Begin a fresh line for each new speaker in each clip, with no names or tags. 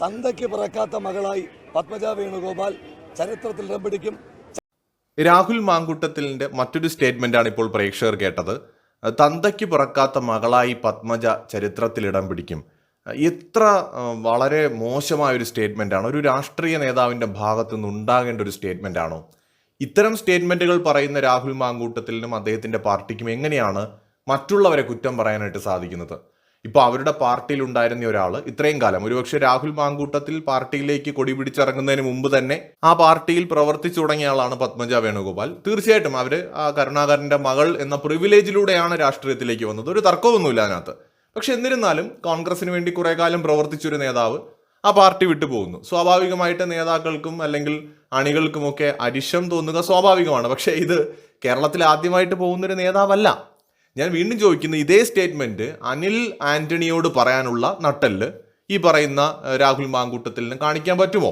തന്തയ്ക്ക് പിറക്കാത്ത മകളായി പത്മജ വേണുഗോപാൽ ചരിത്രത്തിൽ ഇടം പിടിക്കും.
രാഹുൽ മാങ്കുട്ടത്തിലിന്റെ മറ്റൊരു സ്റ്റേറ്റ്മെന്റ് ആണ് ഇപ്പോൾ പ്രേക്ഷകർ കേട്ടത്. തന്തയ്ക്ക് പിറക്കാത്ത മകളായി പത്മജ ചരിത്രത്തിൽ ഇടം പിടിക്കും. ഇത്ര വളരെ മോശമായ ഒരു സ്റ്റേറ്റ്മെന്റ് ആണ് ഒരു രാഷ്ട്രീയ നേതാവിന്റെ ഭാഗത്തു നിന്ന് ഉണ്ടാകേണ്ട ഒരു സ്റ്റേറ്റ്മെന്റ് ആണോ ഇത്തരം സ്റ്റേറ്റ്മെന്റുകൾ പറയുന്ന രാഹുൽ മാങ്കൂട്ടത്തിലിനും അദ്ദേഹത്തിന്റെ പാർട്ടിക്കും എങ്ങനെയാണ് മറ്റുള്ളവരെ കുറ്റം പറയാനായിട്ട് സാധിക്കുന്നത്? ഇപ്പോൾ അവരുടെ പാർട്ടിയിൽ ഉണ്ടായിരുന്ന ഒരാൾ ഇത്രയും കാലം. ഒരുപക്ഷെ രാഹുൽ മാങ്കൂട്ടത്തിൽ പാർട്ടിയിലേക്ക് കൊടി പിടിച്ചിറങ്ങുന്നതിന് മുമ്പ് തന്നെ ആ പാർട്ടിയിൽ പ്രവർത്തിച്ചു തുടങ്ങിയ ആളാണ് പത്മജ വേണുഗോപാൽ. തീർച്ചയായിട്ടും അവർ ആ കരുണാകരന്റെ മകൾ എന്ന പ്രിവിലേജിലൂടെയാണ് രാഷ്ട്രീയത്തിലേക്ക് വന്നത്. ഒരു തർക്കമൊന്നുമില്ല അതിനകത്ത്. പക്ഷെ എന്നിരുന്നാലും കോൺഗ്രസിന് വേണ്ടി കുറേ കാലം പ്രവർത്തിച്ചൊരു നേതാവ് ആ പാർട്ടി വിട്ടു പോകുന്നു സ്വാഭാവികമായിട്ട് നേതാക്കൾക്കും അല്ലെങ്കിൽ അണികൾക്കുമൊക്കെ അരിശം തോന്നുക സ്വാഭാവികമാണ്. പക്ഷേ ഇത് കേരളത്തിൽ ആദ്യമായിട്ട് പോകുന്നൊരു നേതാവല്ല. ഞാൻ വീണ്ടും ചോദിക്കുന്ന ഇതേ സ്റ്റേറ്റ്മെന്റ് അനിൽ ആന്റണിയോട് പറയാനുള്ള നട്ടൽ ഈ പറയുന്ന രാഹുൽ നിന്ന് കാണിക്കാൻ പറ്റുമോ?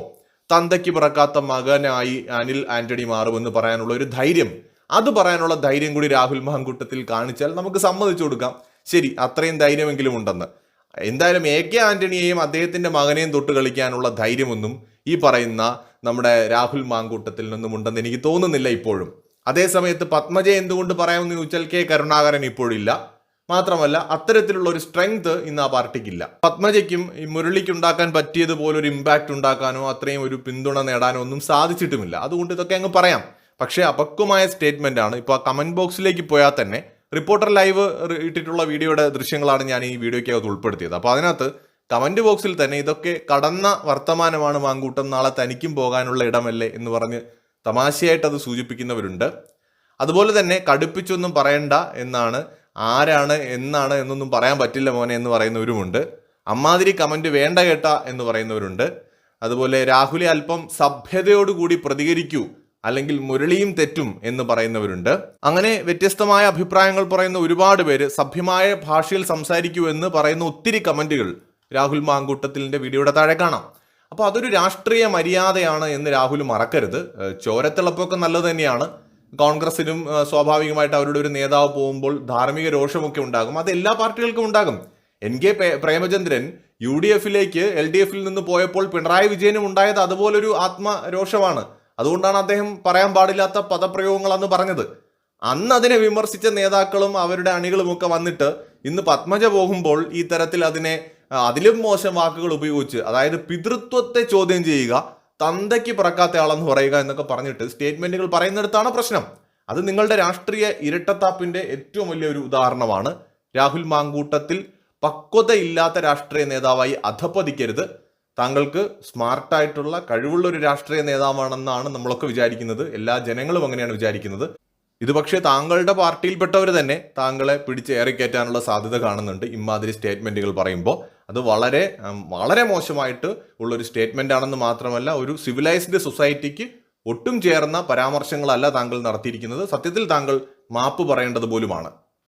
തന്തയ്ക്ക് പിറക്കാത്ത മകനായി അനിൽ ആന്റണി മാറുമെന്ന് പറയാനുള്ള ഒരു ധൈര്യം. അത് പറയാനുള്ള ധൈര്യം കൂടി രാഹുൽ മാങ്കൂട്ടത്തിൽ കാണിച്ചാൽ നമുക്ക് സമ്മതിച്ചു കൊടുക്കാം. ശരി അത്രയും ധൈര്യമെങ്കിലും ഉണ്ടെന്ന്. എന്തായാലും എ കെ ആന്റണിയെയും അദ്ദേഹത്തിന്റെ മകനെയും തൊട്ട് കളിക്കാനുള്ള ധൈര്യമൊന്നും ഈ പറയുന്ന നമ്മുടെ രാഹുൽ മാങ്കൂട്ടത്തിൽ നിന്നും ഉണ്ടെന്ന് എനിക്ക് തോന്നുന്നില്ല ഇപ്പോഴും. അതേസമയത്ത് പത്മജ എന്തുകൊണ്ട് പറയാമെന്ന് ചോദിച്ചാൽ കെ കരുണാകരൻ ഇപ്പോഴില്ല. മാത്രമല്ല അത്തരത്തിലുള്ള ഒരു സ്ട്രെങ്ത് ഇന്ന് ആ പാർട്ടിക്കില്ല. പത്മജയ്ക്കും ഈ മുരളിക്ക് ഉണ്ടാക്കാൻ പറ്റിയതുപോലെ ഒരു ഇമ്പാക്റ്റ് ഉണ്ടാക്കാനോ അത്രയും ഒരു പിന്തുണ നേടാനോ ഒന്നും സാധിച്ചിട്ടുമില്ല. അതുകൊണ്ട് ഇതൊക്കെ അങ്ങ് പറയാം. പക്ഷേ അപക്വമായ സ്റ്റേറ്റ്മെന്റ് ആണ്. ഇപ്പോൾ കമന്റ് ബോക്സിലേക്ക് പോയാൽ തന്നെ റിപ്പോർട്ടർ ലൈവ് ഇട്ടിട്ടുള്ള വീഡിയോയുടെ ദൃശ്യങ്ങളാണ് ഞാൻ ഈ വീഡിയോയ്ക്കകത്ത് ഉൾപ്പെടുത്തിയത്. അപ്പോൾ അതിനകത്ത് കമന്റ് ബോക്സിൽ തന്നെ ഇതൊക്കെ കടന്ന വർത്തമാനമാണ് മാങ്കൂട്ടം. നാളെ തനിക്കും പോകാനുള്ള ഇടമല്ലേ എന്ന് പറഞ്ഞ് തമാശയായിട്ട് അത് സൂചിപ്പിക്കുന്നവരുണ്ട്. അതുപോലെ തന്നെ കടുപ്പിച്ചൊന്നും പറയണ്ട എന്നാണ് ആരാണ് എന്നാണ് എന്നൊന്നും പറയാൻ പറ്റില്ല മോനെ എന്ന് പറയുന്നവരുമുണ്ട്. അമ്മാതിരി കമന്റ് വേണ്ട കേട്ട എന്ന് പറയുന്നവരുണ്ട്. അതുപോലെ രാഹുലെ അല്പം സഭ്യതയോടുകൂടി പ്രതികരിക്കൂ അല്ലെങ്കിൽ മുരളിയും തെറ്റും എന്ന് പറയുന്നവരുണ്ട്. അങ്ങനെ വ്യത്യസ്തമായ അഭിപ്രായങ്ങൾ പറയുന്ന ഒരുപാട് പേര് സഭ്യമായ ഭാഷയിൽ സംസാരിക്കൂ എന്ന് പറയുന്ന ഒത്തിരി കമന്റുകൾ രാഹുൽ മാങ്കൂട്ടത്തിലിന്റെ വീഡിയോയുടെ താഴെ കാണാം. അപ്പോൾ അതൊരു രാഷ്ട്രീയ മര്യാദയാണ് എന്ന് രാഹുൽ മറക്കരുത്. ചോരത്തിളപ്പൊക്കെ നല്ലത് തന്നെയാണ്. കോൺഗ്രസിനും സ്വാഭാവികമായിട്ട് അവരുടെ ഒരു നേതാവ് പോകുമ്പോൾ ധാർമ്മിക രോഷമൊക്കെ ഉണ്ടാകും. അത് എല്ലാ പാർട്ടികൾക്കും ഉണ്ടാകും. N K Premachandran U D എഫിലേക്ക് എൽ ഡി എഫിൽ നിന്ന് പോയപ്പോൾ പിണറായി വിജയനും ഉണ്ടായത് അതുപോലൊരു ആത്മരോഷമാണ്. അതുകൊണ്ടാണ് അദ്ദേഹം പറയാൻ പാടില്ലാത്ത പദപ്രയോഗങ്ങൾ അന്ന് പറഞ്ഞത്. അന്ന് അതിനെ വിമർശിച്ച നേതാക്കളും അവരുടെ അണികളുമൊക്കെ വന്നിട്ട് ഇന്ന് പത്മജ പോകുമ്പോൾ ഈ തരത്തിൽ അതിനെ അതിലും മോശം വാക്കുകൾ ഉപയോഗിച്ച് അതായത് പിതൃത്വത്തെ ചോദ്യം ചെയ്യുക തന്തയ്ക്ക് പിറക്കാത്ത ആളെന്ന് പറയുക എന്നൊക്കെ പറഞ്ഞിട്ട് സ്റ്റേറ്റ്മെന്റുകൾ പറയുന്നിടത്താണ് പ്രശ്നം. അത് നിങ്ങളുടെ രാഷ്ട്രീയ ഇരട്ടത്താപ്പിന്റെ ഏറ്റവും വലിയ ഒരു ഉദാഹരണമാണ്. രാഹുൽ മാങ്കൂട്ടത്തിൽ പക്വതയില്ലാത്ത രാഷ്ട്രീയ നേതാവായി അധപ്പതിക്കരുത് താങ്കൾക്ക് സ്മാർട്ടായിട്ടുള്ള കഴിവുള്ള ഒരു രാഷ്ട്രീയ നേതാവാണെന്നാണ് നമ്മളൊക്കെ വിചാരിക്കുന്നത്. എല്ലാ ജനങ്ങളും അങ്ങനെയാണ് വിചാരിക്കുന്നത്. ഇത് പക്ഷേ താങ്കളുടെ പാർട്ടിയിൽപ്പെട്ടവർ തന്നെ താങ്കളെ പിടിച്ച് ഏറിക്കയറ്റാനുള്ള സാധ്യത കാണുന്നുണ്ട്. ഇമാതിരി സ്റ്റേറ്റ്മെന്റുകൾ പറയുമ്പോൾ അത് വളരെ വളരെ മോശമായിട്ട് ഉള്ളൊരു സ്റ്റേറ്റ്മെന്റ് ആണെന്ന് മാത്രമല്ല ഒരു സിവിലൈസ്ഡ് സൊസൈറ്റിക്ക് ഒട്ടും ചേർന്ന പരാമർശങ്ങളല്ല താങ്കൾ നടത്തിയിരിക്കുന്നത്. സത്യത്തിൽ താങ്കൾ മാപ്പ് പറയേണ്ടത് പോലുമാണ്.